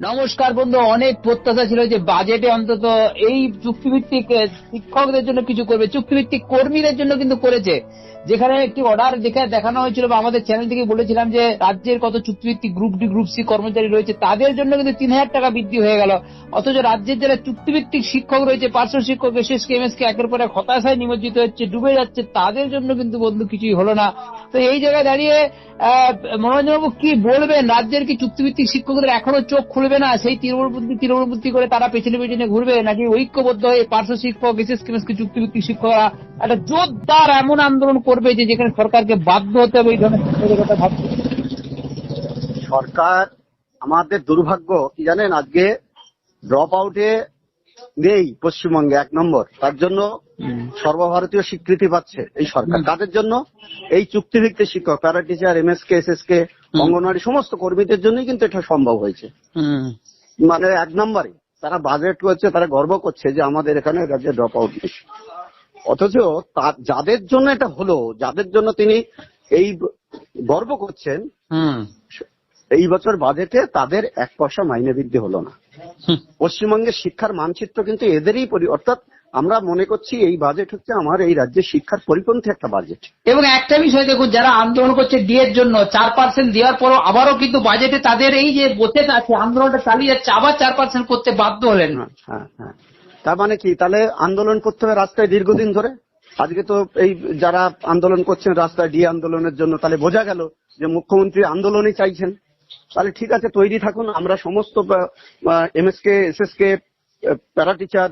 নমস্কার বন্ধু অনেক প্রত্যাশা ছিল যে বাজেটে অন্তত এই চুক্তিভিত্তিক শিক্ষকদের জন্য কিছু করবে। চুক্তিভিত্তিক কর্মীদের জন্য কিন্তু করেছে। যেখানে একটি অর্ডার যেখানে দেখানো হয়েছিল বা আমাদের চ্যানেল থেকে বলেছিলাম যে রাজ্যের কত চুক্তিভিত্তিক গ্রুপ ডি গ্রুপ সি কর্মচারী রয়েছে তাদের জন্য কিন্তু তিন হাজার টাকা বৃদ্ধি হয়ে গেল। অথচ রাজ্যের যারা চুক্তিভিত্তিক শিক্ষক রয়েছে পার্শ্ব শিক্ষক এসএস কে এমএস কে একের পর এক হতাশায় নিমজ্জিত হচ্ছে ডুবে যাচ্ছে তাদের জন্য কিন্তু বন্ধু কিছুই হলো না। তো এই জায়গায় দাঁড়িয়ে আহ, মনোরঞ্জনবাবু কি বলবেন? রাজ্যের কি চুক্তিভিত্তিক শিক্ষকদের এখনও চোখ খুলবে না? সেই তৃণমূল তৃণমূল বুদ্ধি করে তারা পেছনে পেছনে ঘুরবে? নাকি ঐক্যবদ্ধ হয়ে পার্শ্ব শিক্ষক, এসএস কেমএসকে চুক্তিভিত্তিক শিক্ষকরা একটা জোরদার এমন আন্দোলন করবে যে যেখানে সরকারকে বাধ্য হতে হবে? এই ধরনের কথা ভাবছে। সরকার আমাদের দুর্ভাগ্য, কি জানেন? আজকে ড্রপ আউটে নেই পশ্চিমবঙ্গে এক নম্বর। তার জন্য সর্বভারতীয় স্বীকৃতি পাচ্ছে এই সরকার। তাদের জন্য? এই চুক্তিভিত্তিক শিক্ষক para teacher MSK SSK anganwadi সমস্ত কর্মীদের জন্যই কিন্তু এটা সম্ভব হয়েছে। মানে এক নম্বরে তারা বাজেট করছে তারা গর্ব করছে যে আমাদের এখানে রাজ্যে ড্রপ আউট নেই অথচ যাদের জন্য এটা হলো যাদের জন্য তিনি এই গর্ব করছেন এই বছর বাজেটে তাদের এক পয়সা মাইনে বৃদ্ধি হলো না। পশ্চিমবঙ্গের শিক্ষার মানচিত্র কিন্তু এদেরই পরি- অর্থাৎ আমরা মনে করছি এই বাজেট হচ্ছে আমার এই রাজ্যের শিক্ষার পরিপন্থী একটা বাজেট এবং একটা বিষয় দেখুন যারা আন্দোলন করছে ডি এর জন্য চার পার্সেন্ট দেওয়ার পরও আবারও কিন্তু বাজেটে তাদের এই যে বসে আছে আন্দোলনটা চালিয়ে যাচ্ছে আবার চার পার্সেন্ট করতে বাধ্য হলেন। হ্যাঁ হ্যাঁ। তার মানে কি? তাহলে আন্দোলন করতে হবে রাস্তায় দীর্ঘদিন ধরে? আজকে তো এই যারা আন্দোলন করছেন রাস্তায় ডি আন্দোলনের জন্য তাহলে বোঝা গেল যে মুখ্যমন্ত্রী আন্দোলনই চাইছেন। তাহলে ঠিক আছে, তৈরি থাকুন। আমরা সমস্ত এমএসকে এসএসকে প্যারা টিচার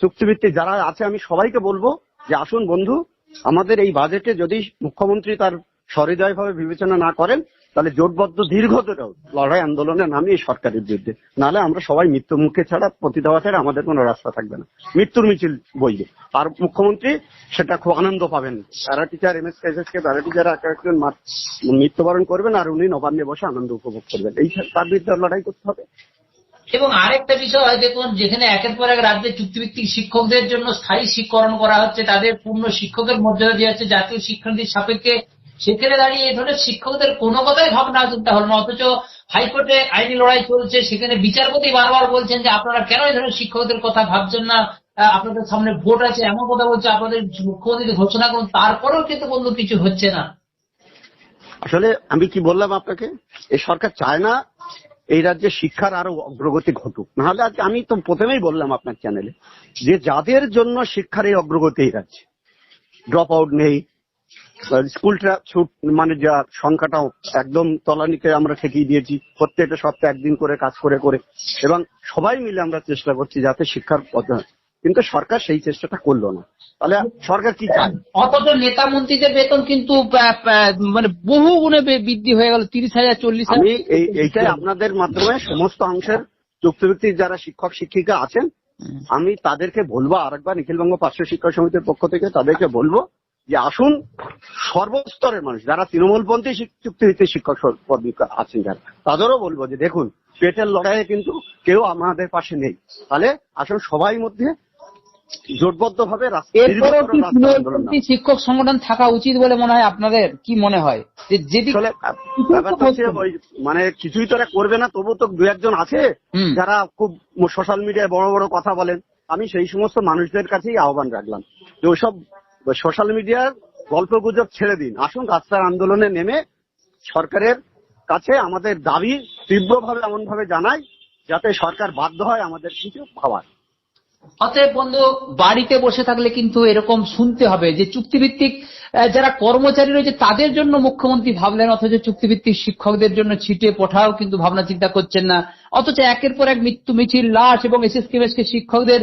চুক্তিভিত্তিক যারা আছে, আমি সবাইকে বলব যে আসুন বন্ধু, আমাদের এই বাজেটে যদি মুখ্যমন্ত্রী তার সহৃদয় ভাবে বিবেচনা না করেন, তাহলে জোটবদ্ধ দীর্ঘতর লড়াই আন্দোলনে নামি এই সরকারের বিরুদ্ধে। নাহলে আমরা সবাই মৃত্যু মুখে ছাড়া প্রতি দেওয়া ছাড়া আমাদের কোনো রাস্তা থাকবে না। মৃত্যুর মিছিল বইবে। আর মুখ্যমন্ত্রী সেটা খুব আনন্দ পাবেন। প্যারা টিচার, এম এস কে প্যারা টিচার একজন মৃত্যুবরণ করবেন, আর উনি নবান্নে বসে আনন্দ উপভোগ করবেন। এই তার বিরুদ্ধে লড়াই করতে হবে। এবং আরেকটা বিষয় দেখুন, যেখানে একের পর এক রাজ্যে চুক্তিভিত্তিক শিক্ষকদের জন্য স্থায়ী শিক্ষকরণ করা হচ্ছে, তাদের পূর্ণ শিক্ষকের মর্যাদা দেওয়া হচ্ছে জাতীয় শিক্ষানীতির সাপেক্ষে। সেখানে দাঁড়িয়ে এই ধরনের শিক্ষকদের কোনো কথাই ভাবনা চিন্তা হল না, অথচ হাইকোর্টে আইনি লড়াই চলছে, সেখানে বিচারপতি বারবার বলছেন যে আপনারা কেন এই ধরনের শিক্ষকদের কথা ভাবছেন না? আপনাদের সামনে ভোট আছে, এমন কথা বলছে, আপনাদের মুখ্যমন্ত্রী ঘোষণা করুন, তারপরেও কিন্তু বন্ধু কিছু হচ্ছে না। আসলে আমি কি বললাম আপনাকে? এই সরকার চায় না এই রাজ্যে শিক্ষার আরও অগ্রগতি ঘটুক। নাহলে আজকে আমি তো প্রথমেই বললাম আপনার চ্যানেলে যে যাদের জন্য শিক্ষার এই অগ্রগতি এই রাজ্যে ড্রপ আউট নেই স্কুলটা ছুট মানে যা সংখ্যাটাও একদম তলানিকে আমরা ঠেকিয়ে দিয়েছি। প্রত্যেকটা সপ্তাহে একদিন করে কাজ করে করে। এবং সবাই মিলে আমরা চেষ্টা করছি যাতে শিক্ষার পথ- কিন্তু সরকার সেই চেষ্টাটা করল না। তাহলে সরকার কি চায়? অথচ নেতা মন্ত্রীদের বেতন কিন্তু মানে বহু গুণে বৃদ্ধি হয়ে গেল তিরিশ হাজার চল্লিশ আমি এই এইটাই আপনাদের মাধ্যমে সমস্ত অংশের চুক্তিভিত্তিক যারা শিক্ষক শিক্ষিকা আছেন আমি তাদেরকে বলব আরেকবার নিখিলবঙ্গ পার্শ্ব শিক্ষক সমিতির পক্ষ থেকে তাদেরকে বলব যে আসুন সর্বস্তরের মানুষ যারা তৃণমূলপন্থী চুক্তিভিত্তিক শিক্ষক কর্মী আছেন যারা তাদেরও বলব যে দেখুন পেটের লড়াইয়ে কিন্তু কেউ আমাদের পাশে নেই। তাহলে আসুন সবাই মধ্যে জোটবদ্ধ ভাবে শিক্ষক সংগঠন থাকা উচিত বলে মনে হয় আপনাদের? কি মনে হয়? যে আসলে ব্যাপারটা মানে কিছুই তো করবে না তবু তো দু একজন আছে যারা খুব সোশ্যাল মিডিয়ায় বড় বড় কথা বলেন। আমি সেই সমস্ত মানুষদের কাছেই আহ্বান রাখলাম যে ওইসব সোশ্যাল মিডিয়ার গল্প গুজব ছেড়ে দিন। আসুন, রাস্তার আন্দোলনে নেমে সরকারের কাছে আমাদের দাবি তীব্রভাবে, এমনভাবে জানাই, যাতে সরকার বাধ্য হয় আমাদের কিছু ভাবার। অতএব বন্ধু, বাড়িতে বসে থাকলে কিন্তু এরকম শুনতে হবে যে চুক্তিভিত্তিক যারা কর্মচারী রয়েছে তাদের জন্য মুখ্যমন্ত্রী ভাবলেন, অথচ চুক্তিভিত্তিক শিক্ষকদের জন্য ছিটে পঠাও কিন্তু ভাবনা চিন্তা করছেন না। অথচ একের পর এক মৃত্যু মিছিল, লাশ এবং এসএসকে এমএসকে শিক্ষকদের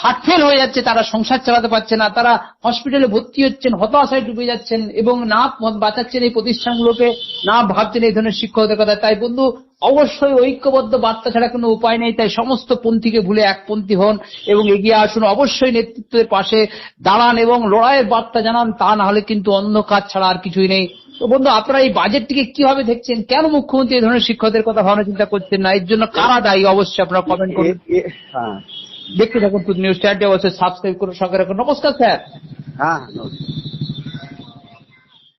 হাটফেল হয়ে যাচ্ছে, তারা সংসার চালাতে পারছে না, তারা হসপিটালে ভর্তি হচ্ছেন, হতাশায় ডুবে যাচ্ছেন এবং না বাঁচাচ্ছেন এই প্রতিষ্ঠানগুলোকে, না ভাবছেন এই ধরনের শিক্ষকদের কথা। তাই বন্ধু অবশ্যই ঐক্যবদ্ধ বার্তা ছাড়া কোনো উপায় নেই তাই সমস্ত পন্থীকে ভুলে একপন্থী হন এবং এগিয়ে আসুন। অবশ্যই নেতৃত্বের পাশে দাঁড়ান এবং লড়াইয়ের বার্তা জানান তা না হলে কিন্তু অন্য কাজ ছাড়া আর কিছুই নেই। তো বন্ধু আপনারা এই বাজেটটিকে কীভাবে দেখছেন? কেন মুখ্যমন্ত্রী এই ধরনের শিক্ষকদের কথা ভাবনা চিন্তা করছেন না? এর জন্য কারা দায়ী? অবশ্যই আপনারা কমেন্ট করুন। হ্যাঁ। দেখতে থাকুন নিউজ চ্যানেলটি অবশ্যই সাবস্ক্রাইব করুন সঙ্গে রাখুন। নমস্কার স্যার। হ্যাঁ।